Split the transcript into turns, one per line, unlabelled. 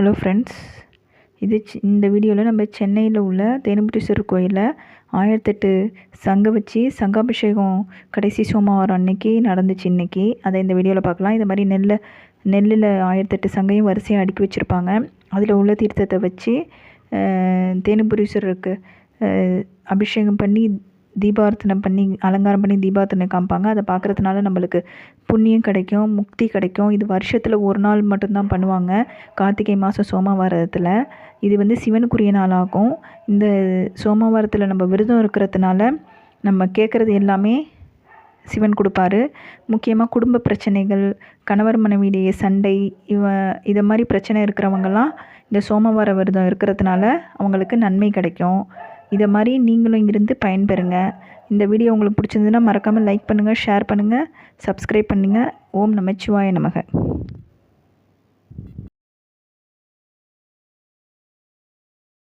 Hello friends இது C- இந்த வீடியோவில் நம்ம சென்னையில் உள்ள தேனுபுரீஸ்வரர் கோயிலில் ஆயிரத்தெட்டு சங்கம் வச்சு சங்காபிஷேகம் கடைசி சோமவாரம் அன்னைக்கு நடந்துச்சு இன்றைக்கி அதை இந்த வீடியோவில் பார்க்கலாம். இது மாதிரி நெல்லை நெல்லில் ஆயிரத்தெட்டு சங்கையும் வரிசையாக அடுக்கி வச்சுருப்பாங்க. அதில் உள்ள தீர்த்தத்தை வச்சு தேனுபுரீஸ்வரருக்கு அபிஷேகம் பண்ணி தீபார்த்தனை பண்ணி அலங்காரம் பண்ணி தீபார்த்தனை காமிப்பாங்க. அதை பார்க்குறதுனால நம்மளுக்கு புண்ணியம் கிடைக்கும் முக்தி கிடைக்கும். இது வருஷத்தில் ஒரு நாள் மட்டும்தான் பண்ணுவாங்க. கார்த்திகை மாதம் சோமவாரத்தில். இது வந்து சிவனுக்குரிய நாளாகும். இந்த சோமவாரத்தில் நம்ம விரதம் இருக்கிறதுனால நம்ம கேட்குறது எல்லாமே சிவன் கொடுப்பாரு. முக்கியமாக குடும்ப பிரச்சனைகள் கணவர் மனைவியிடையே சண்டை இவ இதை மாதிரி பிரச்சனை இருக்கிறவங்கலாம் இந்த சோமவார விரதம் இருக்கிறதுனால அவங்களுக்கு நன்மை கிடைக்கும். இதை மாதிரி நீங்களும் இங்கிருந்து பயன்பெறுங்க. இந்த வீடியோ உங்களுக்கு பிடிச்சிருந்ததுன்னா மறக்காமல் லைக் பண்ணுங்கள் ஷேர் பண்ணுங்கள் சப்ஸ்கிரைப் பண்ணுங்கள் ஓம் நமச்சிவாய நமக.